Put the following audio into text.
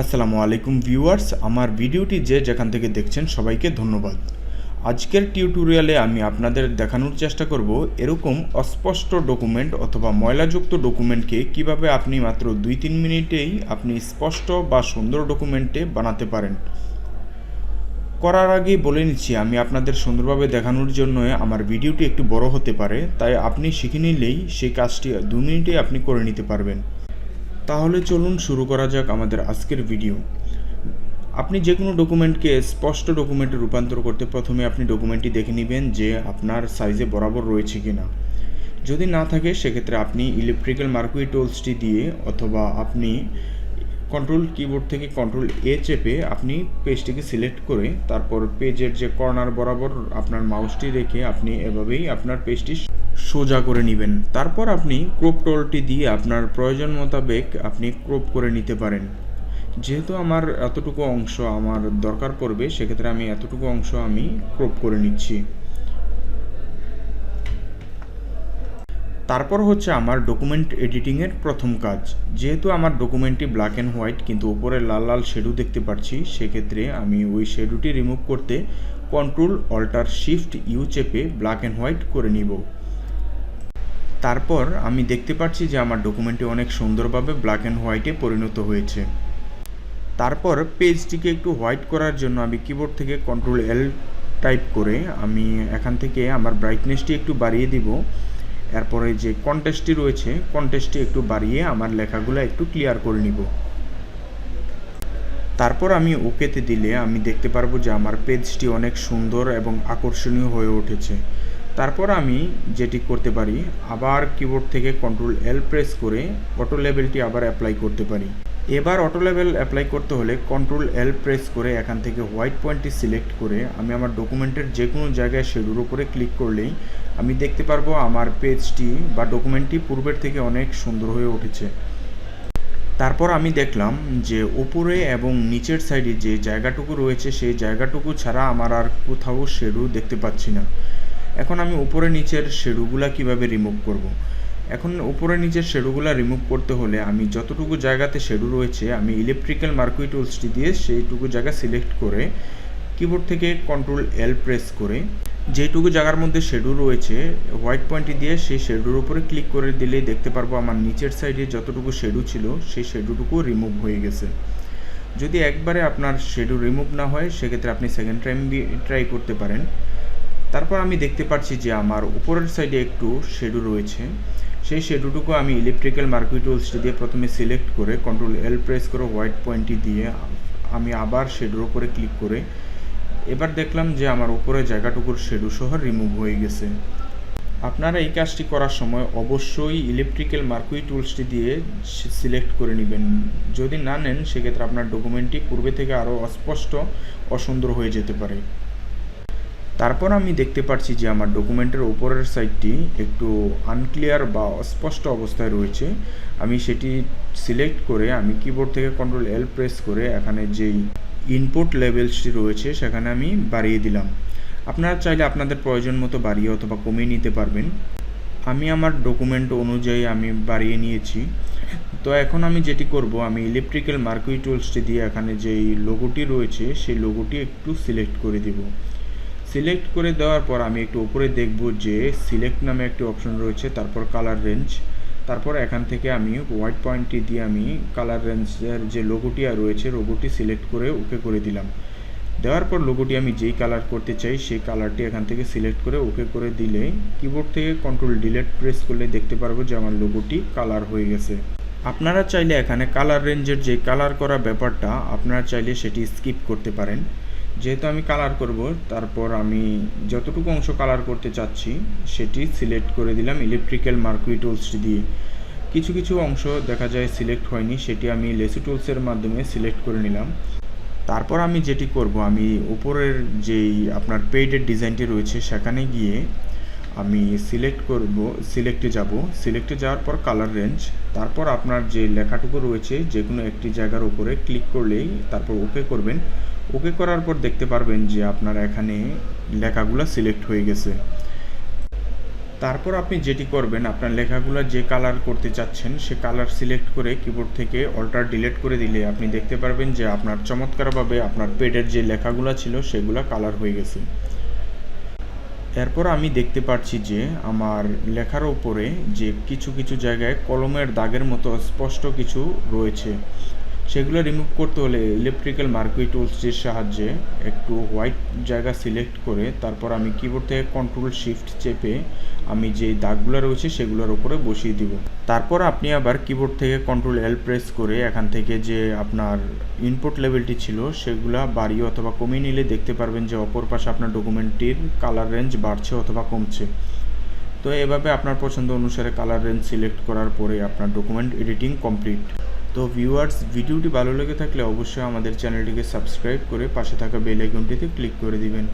আসসালামু আলাইকুম ভিউয়ার্স, আমার ভিডিওটি যে যেখান থেকে দেখছেন সবাইকে ধন্যবাদ। আজকের টিউটোরিয়ালে আমি আপনাদের দেখানোর চেষ্টা করব এরকম অস্পষ্ট ডকুমেন্ট অথবা ময়লাযুক্ত ডকুমেন্টকে কীভাবে আপনি মাত্র দুই তিন মিনিটেই আপনি স্পষ্ট বা সুন্দর ডকুমেন্টে বানাতে পারেন। করার আগেই বলে নিচ্ছি, আমি আপনাদের সুন্দরভাবে দেখানোর জন্য আমার ভিডিওটি একটু বড় হতে পারে, তাই আপনি শিখে নিলেই সেই কাজটি দু মিনিটে আপনি করে নিতে পারবেন। তাহলে চলুন শুরু করা যাক আমাদের আজকের ভিডিও আপনি যে কোনো ডকুমেন্টকে স্পষ্ট ডকুমেন্টে রূপান্তর করতে প্রথমে আপনি ডকুমেন্টটি দেখে নেবেন যে আপনার সাইজে বরাবর রয়েছে কি না যদি না থাকে, সেক্ষেত্রে আপনি ইলেকট্রিক্যাল মার্কুই টুলসটি দিয়ে অথবা আপনি কন্ট্রোল কিবোর্ড থেকে কন্ট্রোল এ চেপে আপনি পেজটিকে সিলেক্ট করে তারপর পেজের যে কর্নার বরাবর আপনার মাউসটি রেখে আপনি এভাবেই আপনার পেজটি সোজা করে নেবেন। তারপর আপনি ক্রপ টোলটি দিয়ে আপনার প্রয়োজন মোতাবেক আপনি ক্রপ করে নিতে পারেন। যেহেতু আমার এতটুকু অংশ আমার দরকার পড়বে, সেক্ষেত্রে আমি এতটুকু অংশ আমি ক্রপ করে নিচ্ছি। তারপর হচ্ছে আমার ডকুমেন্ট এডিটিংয়ের প্রথম কাজ। যেহেতু আমার ডকুমেন্টটি ব্ল্যাক অ্যান্ড হোয়াইট কিন্তু উপরে লাল লাল শেডু দেখতে পাচ্ছি, সেক্ষেত্রে আমি ওই শেডুটি রিমুভ করতে কন্ট্রোল অল্টার শিফট ইউ চেপে ব্ল্যাক অ্যান্ড হোয়াইট করে নিব। তারপর আমি দেখতে পাচ্ছি যে আমার ডকুমেন্টটি অনেক সুন্দরভাবে ব্ল্যাক অ্যান্ড হোয়াইটে পরিণত হয়েছে। তারপর পেজটিকে একটু হোয়াইট করার জন্য আমি কিবোর্ড থেকে কন্ট্রোল এল টাইপ করে আমি এখান থেকে আমার ব্রাইটনেসটি একটু বাড়িয়ে দিব। এরপরে যে কন্টেস্টটি রয়েছে কন্টেস্টটি একটু বাড়িয়ে আমার লেখাগুলো একটু ক্লিয়ার করে নিব। তারপর আমি ওকেতে দিলে আমি দেখতে পারব যে আমার পেজটি অনেক সুন্দর এবং আকর্ষণীয় হয়ে উঠেছে। তারপর আমি যেটি করতে পারি, আবার কিবোর্ড থেকে কন্ট্রোল এল প্রেস করে অটো লেভেলটি আবার অ্যাপ্লাই করতে পারি। এবার অটো লেভেল অ্যাপ্লাই করতে হলে কন্ট্রোল এল প্রেস করে এখান থেকে হোয়াইট পয়েন্টটি সিলেক্ট করে আমি আমার ডকুমেন্টের যে কোনো জায়গায় শেডুর উপরে ক্লিক করলেই আমি দেখতে পারব আমার পেজটি বা ডকুমেন্টটি পূর্বের থেকে অনেক সুন্দর হয়ে উঠেছে। তারপর আমি দেখলাম যে উপরে এবং নিচের সাইডে যে জায়গাটুকু রয়েছে, সেই জায়গাটুকু ছাড়া আমার আর কোথাও শেডু দেখতে পাচ্ছি না। এখন আমি উপরে নিচের শেডুগুলা কীভাবে রিমুভ করব। এখন উপরে নিচের শেডুগুলা রিমুভ করতে হলে আমি যতটুকু জায়গাতে শেডু রয়েছে, আমি ইলেকট্রিক্যাল মার্কুই টুলসটি দিয়ে সেইটুকু জায়গা সিলেক্ট করে কিবোর্ড থেকে কন্ট্রোল এল প্রেস করে যেটুকু জায়গার মধ্যে শেডু রয়েছে হোয়াইট পয়েন্টটি দিয়ে সেই শেডুর উপরে ক্লিক করে দিলেই দেখতে পারব আমার নিচের সাইডে যতটুকু শেডু ছিল, সেই শেডুটুকু রিমুভ হয়ে গেছে যদি একবারে আপনার শেডু রিমুভ না হয়, সেক্ষেত্রে আপনি সেকেন্ড টাইম ট্রাই করতে পারেন তারপর আমি দেখতে পাচ্ছি যে আমার উপরের সাইডে একটু শেডু রয়েছে। সেই শেডুটুকু আমি ইলেকট্রিক্যাল মার্কুই টুলসটি দিয়ে প্রথমে সিলেক্ট করে কন্ট্রোল এল প্রেস করে হোয়াইট পয়েন্টটি দিয়ে আমি আবার শেডুর উপরে ক্লিক করে এবার দেখলাম যে আমার উপরে জায়গাটুকুর শেডু সহ রিমুভ হয়ে গেছে। আপনারা এই কাজটি করার সময় অবশ্যই ইলেকট্রিক্যাল মার্কুই টুলসটি দিয়ে সিলেক্ট করে নেবেন। যদি না নেন, সেক্ষেত্রে আপনার ডকুমেন্টটি পূর্বে থেকে আরও অস্পষ্ট, অসুন্দর হয়ে যেতে পারে। তারপর আমি দেখতে পাচ্ছি যে আমার ডকুমেন্টের ওপরের সাইডটি একটু আনক্লিয়ার বা অস্পষ্ট অবস্থায় রয়েছে। আমি সেটি সিলেক্ট করে আমি কিবোর্ড থেকে কন্ট্রোল এল প্রেস করে এখানে যেই ইনপুট লেভেলসটি রয়েছে সেখানে আমি বাড়িয়ে দিলাম। আপনারা চাইলে আপনাদের প্রয়োজন মতো বাড়িয়ে অথবা কমিয়ে নিতে পারবেন। আমি আমার ডকুমেন্ট অনুযায়ী আমি বাড়িয়ে নিয়েছি। তো এখন আমি যেটি করব, আমি ইলেকট্রিক্যাল মার্কুই টুলসটি দিয়ে এখানে যেই লোগোটি রয়েছে, সেই লোগোটি একটু সিলেক্ট করে দিব। সিলেক্ট করে দেওয়ার পর আমি একটু উপরে দেখব যে সিলেক্ট নামে একটি অপশন রয়েছে, তারপর কালার রেঞ্জ তারপর এখান থেকে আমি হোয়াইট পয়েন্টটি দিয়ে আমি কালার রেঞ্জের যে লোগোটি আর রয়েছে লোগোটি সিলেক্ট করে ওকে করে দিলাম। দেওয়ার পর লোগোটি আমি যেই কালার করতে চাই, সেই কালারটি এখান থেকে সিলেক্ট করে ওকে করে দিলে কিবোর্ড থেকে কন্ট্রোল ডিলেট প্রেস করলে দেখতে পারব যে আমার লোগোটি কালার হয়ে গেছে। আপনারা চাইলে এখানে কালার রেঞ্জের যে কালার করা ব্যাপারটা, আপনারা চাইলে সেটি স্কিপ করতে পারেন। যেহেতু আমি কালার করব, তারপর আমি যতটুকু অংশ কালার করতে চাচ্ছি, সেটি সিলেক্ট করে দিলাম ইলেকট্রিক্যাল মার্কুই টুলসটি দিয়ে। কিছু কিছু অংশ দেখা যায় সিলেক্ট হয়নি, সেটি আমি লেসি টুলসের মাধ্যমে সিলেক্ট করে নিলাম। তারপর আমি যেটি করব, আমি উপরের যেই আপনার পেইডের ডিজাইনটি রয়েছে, সেখানে গিয়ে আমি সিলেক্ট করব সিলেক্টে যাব। সিলেক্টে যাওয়ার পর কালার রেঞ্জ তারপর আপনার যে লেখাটুকু রয়েছে যে কোনো একটি জায়গার উপরে ক্লিক করলেই তারপর ওকে করবেন। ওকে করার পর দেখতে পারবেন যে আপনার এখানে লেখাগুলো সিলেক্ট হয়ে গেছে। তারপর আপনি যেটি করবেন, আপনার লেখাগুলো যে কালার করতে চাচ্ছেন, সে কালার সিলেক্ট করে কিবোর্ড থেকে অল্টার ডিলিট করে দিলে আপনি দেখতে পারবেন যে আপনার চমৎকারভাবে আপনার পেডের যে লেখাগুলো ছিল, সেগুলো কালার হয়ে গেছে। এরপর আমি দেখতে পাচ্ছি যে আমার লেখার উপরে যে কিছু কিছু জায়গায় কলমের দাগের মতো স্পষ্ট কিছু রয়েছে। সেগুলো রিমুভ করতে হলে ইলেকট্রিক্যাল মার্কুই টুলসটির সাহায্যে একটু হোয়াইট জায়গা সিলেক্ট করে তারপর আমি কিবোর্ড থেকে কন্ট্রোল শিফট চেপে আমি যে দাগগুলো রয়েছে সেগুলোর উপরে বসিয়ে দিব। তারপর আপনি আবার কিবোর্ড থেকে কন্ট্রোল এল প্রেস করে এখান থেকে যে আপনার ইনপুট লেভেলটি ছিল সেগুলা বাড়িয়ে অথবা কমিয়ে নিলে দেখতে পারবেন যে অপর পাশে আপনার ডকুমেন্টটির কালার রেঞ্জ বাড়ছে অথবা কমছে। তো এভাবে আপনার পছন্দ অনুসারে কালার রেঞ্জ সিলেক্ট করার পরে আপনার ডকুমেন্ট এডিটিং কমপ্লিট তো ভিউয়ার্স ভিডিওটি ভালো লেগে থাকলে অবশ্যই আমাদের চ্যানেলটিকে সাবস্ক্রাইব করে পাশে থাকা বেল আইকনটিতে ক্লিক করে দিবেন।